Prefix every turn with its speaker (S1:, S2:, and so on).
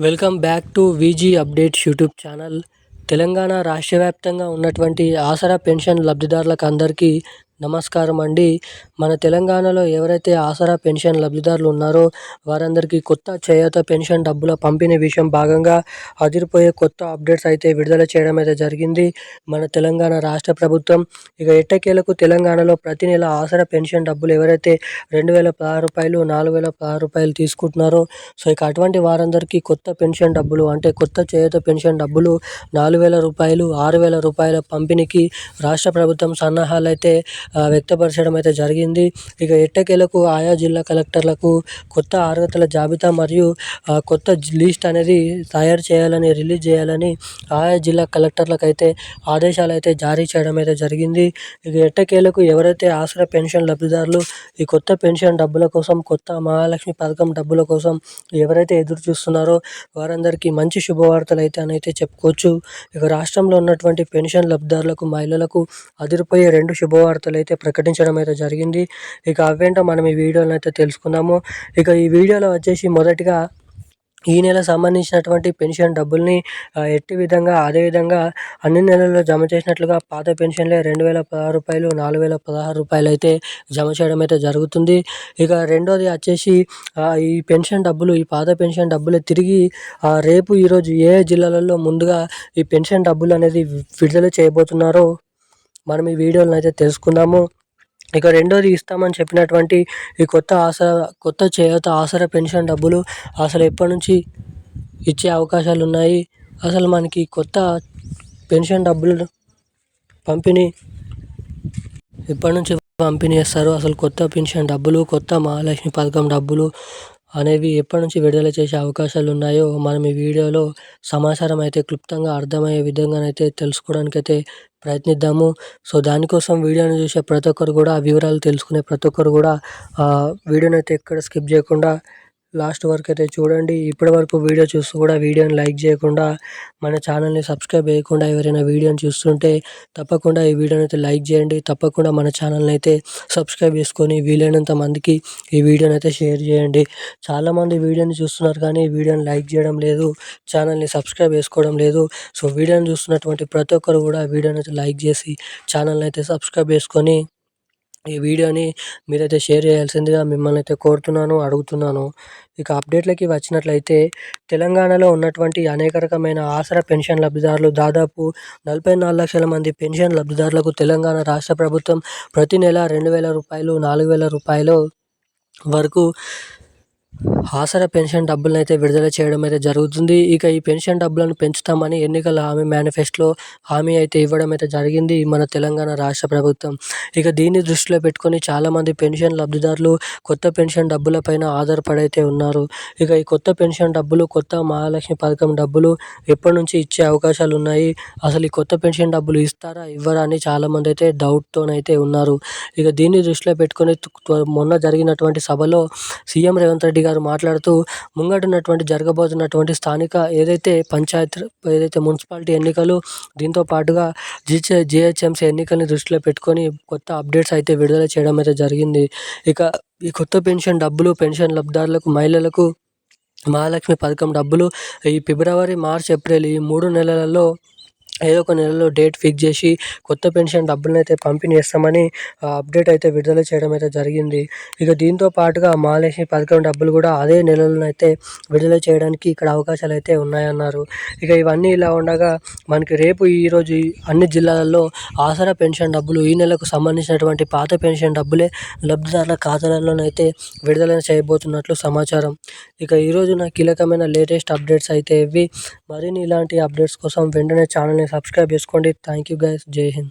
S1: Welcome back to V G updates YouTube channel. Telangana రాష్ట్ర వ్యాప్తంగా ఉన్నటువంటి ఆసరా పెన్షన్ లబ్ధిదారులకు అందరికీ నమస్కారం అండి మన తెలంగాణలో ఎవరైతే ఆసరా పెన్షన్ లబ్ధిదారులు ఉన్నారో వారందరికీ కొత్త చేయూత పెన్షన్ డబ్బుల పంపిణీ విషయం భాగంగా అదిరిపోయే కొత్త అప్డేట్స్ అయితే విడుదల చేయడం అయితే జరిగింది. మన తెలంగాణ రాష్ట్ర ప్రభుత్వం ఇక ఎట్టకేలకు తెలంగాణలో ప్రతి నెల ఆసరా పెన్షన్ డబ్బులు ఎవరైతే రెండు వేల పదహారు రూపాయలు నాలుగు వేల పదహారు రూపాయలు తీసుకుంటున్నారో సో ఇక అటువంటి వారందరికీ కొత్త పెన్షన్ డబ్బులు అంటే కొత్త చేయూత పెన్షన్ డబ్బులు నాలుగు వేల రూపాయలు ఆరు వేల రూపాయల పంపిణీకి రాష్ట్ర ప్రభుత్వం సన్నాహాలు అయితే వ్యక్తపరచడం అయితే జరిగింది. ఇక ఎట్టకేలకు ఆయా జిల్లా కలెక్టర్లకు కొత్త అర్హతల జాబితా మరియు కొత్త లిస్ట్ అనేది తయారు చేయాలని రిలీజ్ చేయాలని ఆయా జిల్లా కలెక్టర్లకు అయితే ఆదేశాలు అయితే జారీ చేయడం అయితే జరిగింది. ఇక ఎట్టకేలకు ఎవరైతే ఆసరా పెన్షన్ లబ్ధిదారులు ఈ కొత్త పెన్షన్ డబ్బుల కోసం కొత్త మహాలక్ష్మి పథకం డబ్బుల కోసం ఎవరైతే ఎదురు చూస్తున్నారో వారందరికీ మంచి శుభవార్తలు అయితే అని అయితే చెప్పుకోవచ్చు. ఇక రాష్ట్రంలో ఉన్నటువంటి పెన్షన్ లబ్ధిదారులకు మహిళలకు అదిరిపోయే రెండు శుభవార్తలు అయితే ప్రకటించడం అయితే జరిగింది ఇక అవేంటో మనం ఈ వీడియోలో అయితే తెలుసుకుందాము. ఇక ఈ వీడియోలో వచ్చేసి మొదటిగా ఈ నెల సంబంధించినటువంటి పెన్షన్ డబ్బుల్ని ఎట్టి విధంగా అదే విధంగా అన్ని నెలల్లో జమ చేసినట్లుగా పాత పెన్షన్లే రెండు వేల పదహారు రూపాయలు నాలుగు వేల పదహారు రూపాయలు అయితే జమ చేయడం అయితే జరుగుతుంది. ఇక రెండోది వచ్చేసి ఈ పెన్షన్ డబ్బులు ఈ పాత పెన్షన్ డబ్బులు తిరిగి రేపు ఈరోజు ఏ జిల్లాలలో ముందుగా ఈ పెన్షన్ డబ్బులు అనేది విడుదల చేయబోతున్నారో మనం ఈ వీడియోలను అయితే తెలుసుకుందాము. ఇక రెండోది ఇస్తామని చెప్పినటువంటి ఈ కొత్త ఆసరా కొత్త చేయూత ఆసరా పెన్షన్ డబ్బులు అసలు ఎప్పటి నుంచి ఇచ్చే అవకాశాలు ఉన్నాయి? అసలు మనకి కొత్త పెన్షన్ డబ్బులు పంపిణీ ఎప్పటి నుంచి పంపిణీ చేస్తారు? అసలు కొత్త పెన్షన్ డబ్బులు కొత్త మహాలక్ష్మి పథకం డబ్బులు అనేవి ఎప్పటి నుంచి విడుదల చేసే అవకాశాలు ఉన్నాయో మనం ఈ వీడియోలో సమాచారం అయితే క్లుప్తంగా అర్థమయ్యే విధంగానైతే అయితే ప్రయత్నిద్దాము. సో దానికోసం వీడియోని చూసే ప్రతి ఒక్కరు కూడా వివరాలు తెలుసుకునే ప్రతి ఒక్కరు కూడా వీడియోని అయితే ఎక్కడ స్కిప్ చేయకుండా లాస్ట్ వరకు అయితే చూడండి. ఇప్పటి వరకు వీడియో చూస్తూ కూడా వీడియోని లైక్ చేయకుండా మన ఛానల్ని సబ్స్క్రైబ్ చేయకుండా ఎవరైనా వీడియోని చూస్తుంటే తప్పకుండా ఈ వీడియోని అయితే లైక్ చేయండి. తప్పకుండా మన ఛానల్ని అయితే సబ్స్క్రైబ్ చేసుకొని వీలైనంత మందికి ఈ వీడియోని అయితే షేర్ చేయండి. చాలామంది వీడియోని చూస్తున్నారు కానీ వీడియోని లైక్ చేయడం లేదు ఛానల్ని సబ్స్క్రైబ్ చేసుకోవడం లేదు. సో వీడియోని చూస్తున్నటువంటి ప్రతి ఒక్కరు కూడా వీడియోని అయితే లైక్ చేసి ఛానల్ని అయితే సబ్స్క్రైబ్ చేసుకొని ఈ వీడియోని మీరైతే షేర్ చేయాల్సిందిగా మిమ్మల్ని అయితే కోరుతున్నాను అడుగుతున్నాను. ఇక అప్డేట్లకి వచ్చినట్లయితే తెలంగాణలో ఉన్నటువంటి అనేక రకమైన ఆసరా పెన్షన్ లబ్ధిదారులు దాదాపు నలభై నాలుగు లక్షల మంది పెన్షన్ లబ్ధిదారులకు తెలంగాణ రాష్ట్ర ప్రభుత్వం ప్రతి నెల రెండు వేల రూపాయలు నాలుగు వేల రూపాయలు వరకు ఆసరా పెన్షన్ డబ్బులను అయితే విడుదల చేయడం అయితే జరుగుతుంది. ఇక ఈ పెన్షన్ డబ్బులను పెంచుతామని ఎన్నికల హామీ మేనిఫెస్టోలో హామీ అయితే ఇవ్వడం అయితే జరిగింది మన తెలంగాణ రాష్ట్ర ప్రభుత్వం. ఇక దీన్ని దృష్టిలో పెట్టుకొని చాలామంది పెన్షన్ లబ్ధిదారులు కొత్త పెన్షన్ డబ్బులపైన ఆధారపడి అయితే ఉన్నారు. ఇక ఈ కొత్త పెన్షన్ డబ్బులు కొత్త మహాలక్ష్మి పథకం డబ్బులు ఎప్పటి నుంచి ఇచ్చే అవకాశాలు ఉన్నాయి? అసలు ఈ కొత్త పెన్షన్ డబ్బులు ఇస్తారా ఇవ్వరా అని చాలామంది అయితే డౌట్తోనైతే ఉన్నారు. ఇక దీన్ని దృష్టిలో పెట్టుకొని మొన్న జరిగినటువంటి సభలో సీఎం రేవంత్ రెడ్డి గారు మాట్లాడుతూ ముంగటున్నటువంటి జరగబోతున్నటువంటి స్థానిక ఏదైతే పంచాయత్ ఏదైతే మున్సిపాలిటీ ఎన్నికలు దీంతో పాటుగా జిహెచ్ జిహెచ్ఎంసీ ఎన్నికల్ని దృష్టిలో పెట్టుకొని కొత్త అప్డేట్స్ అయితే విడుదల చేయడం అయితే జరిగింది. ఇక ఈ కొత్త పెన్షన్ డబ్బులు పెన్షన్ లబ్ధిదారులకు మహిళలకు మహాలక్ష్మి పథకం డబ్బులు ఈ ఫిబ్రవరి మార్చ్ ఏప్రిల్ ఈ మూడు నెలలలో ఏదో ఒక నెలలో డేట్ ఫిక్స్ చేసి కొత్త పెన్షన్ డబ్బులను అయితే పంపిణీ చేస్తామని అప్డేట్ అయితే విడుదల చేయడం అయితే జరిగింది. ఇక దీంతో పాటుగా మహాలక్ష్మి పథకం డబ్బులు కూడా అదే నెలలో అయితే విడుదల చేయడానికి ఇక్కడ అవకాశాలు అయితే ఉన్నాయన్నారు. ఇక ఇవన్నీ ఇలా ఉండగా మనకి రేపు ఈరోజు అన్ని జిల్లాలలో ఆసరా పెన్షన్ డబ్బులు ఈ నెలకు సంబంధించినటువంటి పాత పెన్షన్ డబ్బులే లబ్ధిదారుల ఖాతాలలోనైతే విడుదల చేయబోతున్నట్లు సమాచారం. ఇక ఈరోజు నా కీలకమైన లేటెస్ట్ అప్డేట్స్ అయితే ఇవి. మరిన్ని ఇలాంటి అప్డేట్స్ కోసం వెంటనే ఛానల్ని subscribe चुस्को thank you guys Jai Hind